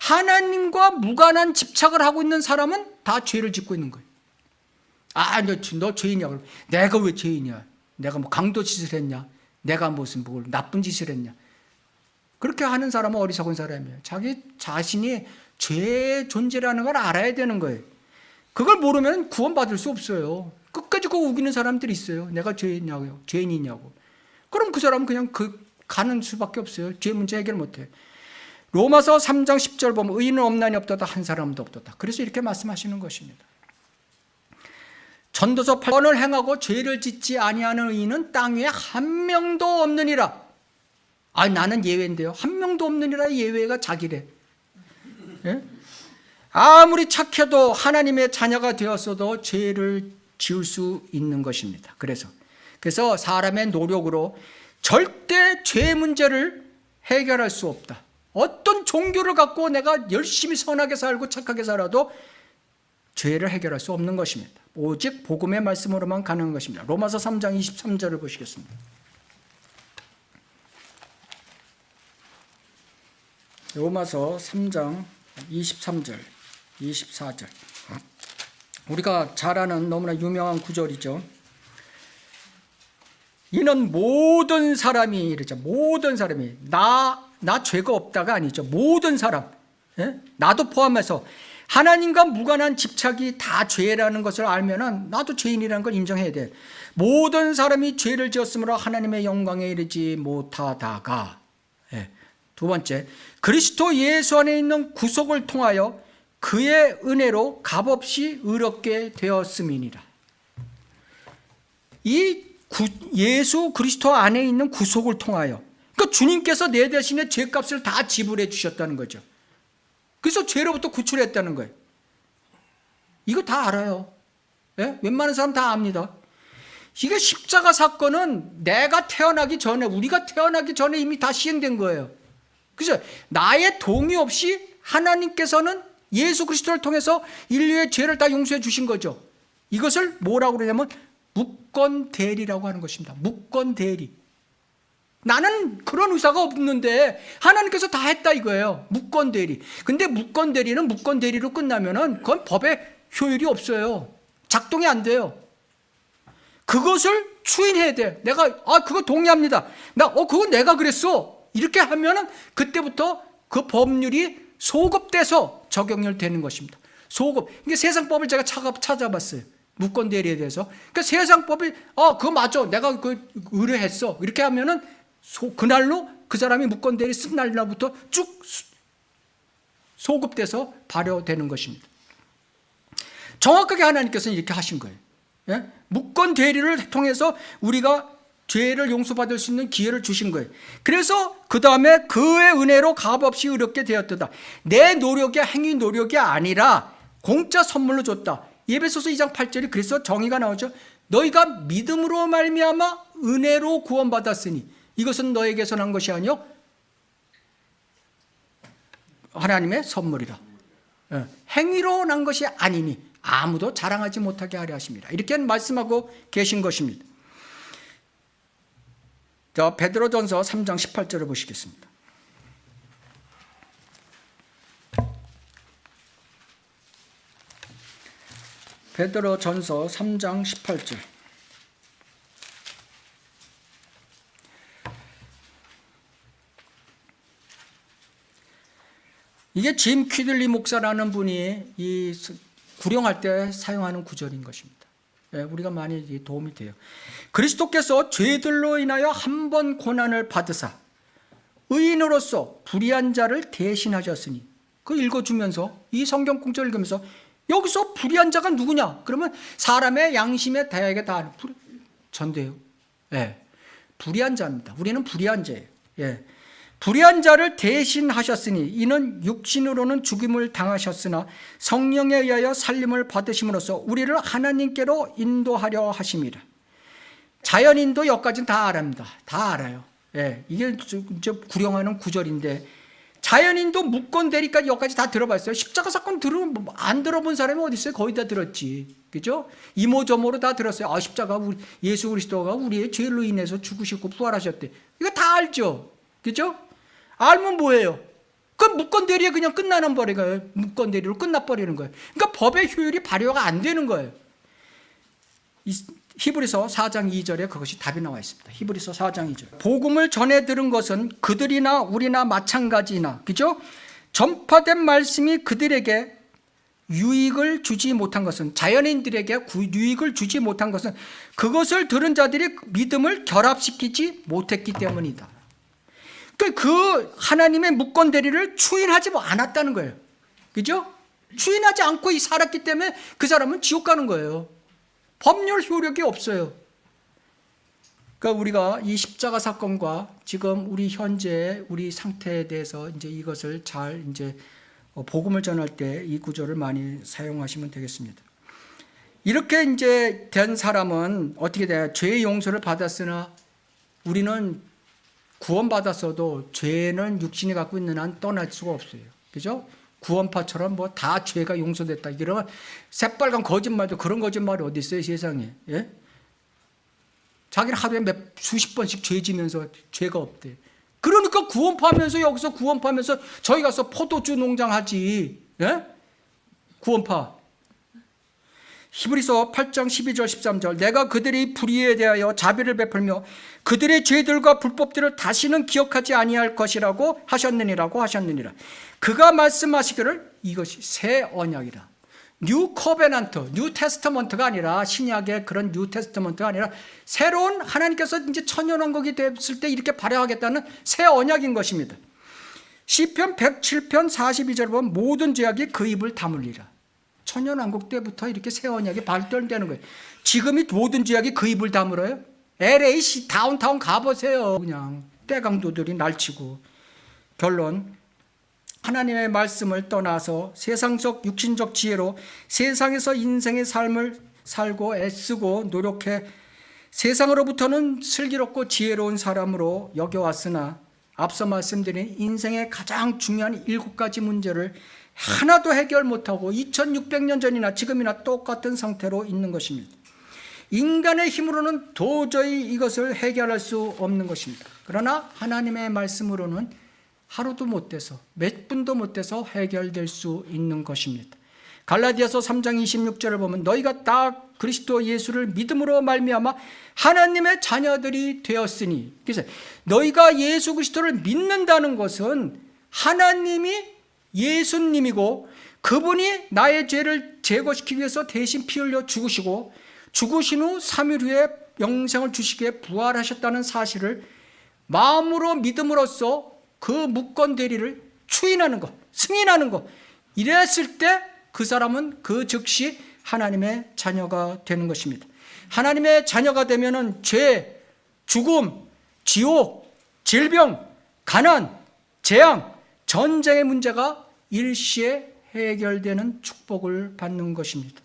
하나님과 무관한 집착을 하고 있는 사람은 다 죄를 짓고 있는 거예요. 아, 너, 너 죄인이야. 그럼 내가 왜 죄인이야? 내가 뭐 강도 짓을 했냐? 내가 무슨 뭘 나쁜 짓을 했냐? 그렇게 하는 사람은 어리석은 사람이에요. 자기 자신이 죄의 존재라는 걸 알아야 되는 거예요. 그걸 모르면 구원받을 수 없어요. 끝까지 그거 우기는 사람들이 있어요. 내가 죄인이냐고요. 죄인이냐고. 그럼 그 사람은 그냥 그 가는 수밖에 없어요. 죄 문제 해결 못 해요. 로마서 3장 10절 보면 의인은 없나니 없도다 한 사람도 없도다. 그래서 이렇게 말씀하시는 것입니다. 전도서 8번을 행하고 죄를 짓지 아니하는 의인은 땅 위에 한 명도 없느니라. 아 나는 예외인데요. 한 명도 없느니라 예외가 자기래. 예? 아무리 착해도 하나님의 자녀가 되었어도 죄를 지을 수 있는 것입니다. 그래서 그래서 사람의 노력으로 절대 죄 문제를 해결할 수 없다. 어떤 종교를 갖고 내가 열심히 선하게 살고 착하게 살아도 죄를 해결할 수 없는 것입니다. 오직 복음의 말씀으로만 가능한 것입니다. 로마서 3장 23절을 보시겠습니다. 로마서 3장 23절, 24절. 우리가 잘 아는 너무나 유명한 구절이죠. 이는 모든 사람이 이러죠. 모든 사람이 나, 나 죄가 없다가 아니죠. 모든 사람, 예? 나도 포함해서 하나님과 무관한 집착이 다 죄라는 것을 알면은 나도 죄인이라는 걸 인정해야 돼. 모든 사람이 죄를 지었으므로 하나님의 영광에 이르지 못하다가 예. 두 번째 그리스도 예수 안에 있는 구속을 통하여 그의 은혜로 값없이 의롭게 되었음이니라. 이 구, 예수 그리스도 안에 있는 구속을 통하여 그러니까 주님께서 내 대신에 죄값을 다 지불해 주셨다는 거죠. 그래서 죄로부터 구출했다는 거예요. 이거 다 알아요. 예? 웬만한 사람 다 압니다. 이게 십자가 사건은 내가 태어나기 전에, 우리가 태어나기 전에 이미 다 시행된 거예요. 그죠? 나의 동의 없이 하나님께서는 예수 그리스도를 통해서 인류의 죄를 다 용서해 주신 거죠. 이것을 뭐라고 그러냐면 무권 대리라고 하는 것입니다. 무권 대리. 나는 그런 의사가 없는데 하나님께서 다 했다 이거예요. 무권 대리. 근데 무권 대리는 무권 대리로 끝나면은 그건 법에 효율이 없어요. 작동이 안 돼요. 그것을 추인해야 돼. 내가 아 그거 동의합니다. 나 어 그건 내가 그랬어. 이렇게 하면은 그때부터 그 법률이 소급돼서 적용률 되는 것입니다. 소급. 이게 세상 법을 제가 찾아봤어요. 무권 대리에 대해서. 그러니까 세상 법이 어 그거 맞아. 내가 그 의뢰했어. 이렇게 하면은 소, 그날로 그 사람이 무권 대리 쓴 날로부터 쭉 소급돼서 발효되는 것입니다. 정확하게 하나님께서는 이렇게 하신 거예요. 예? 무권 대리를 통해서 우리가 죄를 용서받을 수 있는 기회를 주신 거예요. 그래서 그 다음에 그의 은혜로 값없이 의롭게 되었다. 내 노력의 행위 노력이 아니라 공짜 선물로 줬다. 예배소서 2장 8절이 그래서 정의가 나오죠. 너희가 믿음으로 말미암아 은혜로 구원받았으니 이것은 너에게서 난 것이 아니요 하나님의 선물이라. 예, 행위로 난 것이 아니니 아무도 자랑하지 못하게 하려 하십니다. 이렇게 말씀하고 계신 것입니다. 자, 베드로전서 3장 18절을 보시겠습니다. 베드로 전서 3장 18절. 이게 짐 퀴들리 목사라는 분이 이 구령할 때 사용하는 구절인 것입니다. 예, 우리가 많이 도움이 돼요. 그리스도께서 죄들로 인하여 한 번 고난을 받으사 의인으로서 불의한 자를 대신하셨으니 그 읽어주면서 이 성경 궁절 읽으면서 여기서 불의한 자가 누구냐? 그러면 사람의 양심에 대하게 다 전돼요. 예, 불의한 자입니다. 우리는 불의한 자예요. 예. 불의한 자를 대신하셨으니 이는 육신으로는 죽임을 당하셨으나 성령에 의하여 살림을 받으심으로써 우리를 하나님께로 인도하려 하심이라. 자연인도 여기까지는 다 알합니다. 다 알아요. 예, 이게 이제 구령하는 구절인데 자연인도 무권 대리까지 여기까지 다 들어봤어요. 십자가 사건 들으면 안 들어본 사람이 어디 있어요? 거의 다 들었지. 그죠? 이모저모로 다 들었어요. 아, 십자가 우리, 예수 그리스도가 우리의 죄로 인해서 죽으셨고 부활하셨대. 이거 다 알죠? 그죠? 알면 뭐예요? 그그 무권 대리에 그냥 끝나는 버리가 무권 대리로 끝나 버리는 거예요. 그러니까 법의 효율이 발효가 안 되는 거예요. 이 히브리서 4장 2절에 그것이 답이 나와 있습니다. 히브리서 4장 2절. 복음을 전해 들은 것은 그들이나 우리나 마찬가지나 그죠? 전파된 말씀이 그들에게 유익을 주지 못한 것은 자연인들에게 구- 유익을 주지 못한 것은 그것을 들은 자들이 믿음을 결합시키지 못했기 때문이다. 그, 그 하나님의 무권 대리를 추인하지 않았다는 거예요. 그죠? 추인하지 않고 이 살았기 때문에 그 사람은 지옥 가는 거예요. 법률 효력이 없어요. 그러니까 우리가 이 십자가 사건과 지금 우리 현재 우리 상태에 대해서 이제 이것을 잘 이제 어, 복음을 전할 때 이 구조를 많이 사용하시면 되겠습니다. 이렇게 이제 된 사람은 어떻게 돼요? 죄의 용서를 받았으나 우리는 구원받았어도 죄는 육신이 갖고 있는 한 떠날 수가 없어요. 그죠? 구원파처럼 뭐 다 죄가 용서됐다. 이런 새빨간 거짓말도 그런 거짓말이 어디 있어요, 세상에. 예? 자기는 하루에 몇 수십 번씩 죄 지면서 죄가 없대. 그러니까 구원파면서 여기서 구원파면서 저희 가서 포도주 농장 하지. 예? 구원파. 히브리서 8장 12절 13절 내가 그들의 불의에 대하여 자비를 베풀며 그들의 죄들과 불법들을 다시는 기억하지 아니할 것이라고 하셨느니라고 하셨느니라. 그가 말씀하시기를 이것이 새 언약이라. 뉴 커베넌트, 뉴 테스터먼트가 아니라 신약의 그런 뉴 테스터먼트가 아니라 새로운 하나님께서 이제 천연왕국이 됐을 때 이렇게 발효하겠다는 새 언약인 것입니다. 시편 107편 42절 보면 모든 죄악이 그 입을 다물리라. 천연왕국 때부터 이렇게 새 언약이 발전되는 거예요. 지금이 모든 죄악이 그 입을 다물어요? LA 시 다운타운 가보세요. 그냥 떼강도들이 날치고 결론 하나님의 말씀을 떠나서 세상적 육신적 지혜로 세상에서 인생의 삶을 살고 애쓰고 노력해 세상으로부터는 슬기롭고 지혜로운 사람으로 여겨왔으나 앞서 말씀드린 인생의 가장 중요한 일곱 가지 문제를 하나도 해결 못하고 2600년 전이나 지금이나 똑같은 상태로 있는 것입니다. 인간의 힘으로는 도저히 이것을 해결할 수 없는 것입니다. 그러나 하나님의 말씀으로는 하루도 못 돼서 몇 분도 못 돼서 해결될 수 있는 것입니다. 갈라디아서 3장 26절을 보면 너희가 다 그리스도 예수를 믿음으로 말미암아 하나님의 자녀들이 되었으니 그래서 너희가 예수 그리스도를 믿는다는 것은 하나님이 예수님이고 그분이 나의 죄를 제거시키기 위해서 대신 피 흘려 죽으시고 죽으신 후 3일 후에 영생을 주시기에 부활하셨다는 사실을 마음으로 믿음으로써 그 무권 대리를 추인하는 것, 승인하는 것. 이랬을 때 그 사람은 그 즉시 하나님의 자녀가 되는 것입니다. 하나님의 자녀가 되면은 죄, 죽음, 지옥, 질병, 가난, 재앙, 전쟁의 문제가 일시에 해결되는 축복을 받는 것입니다.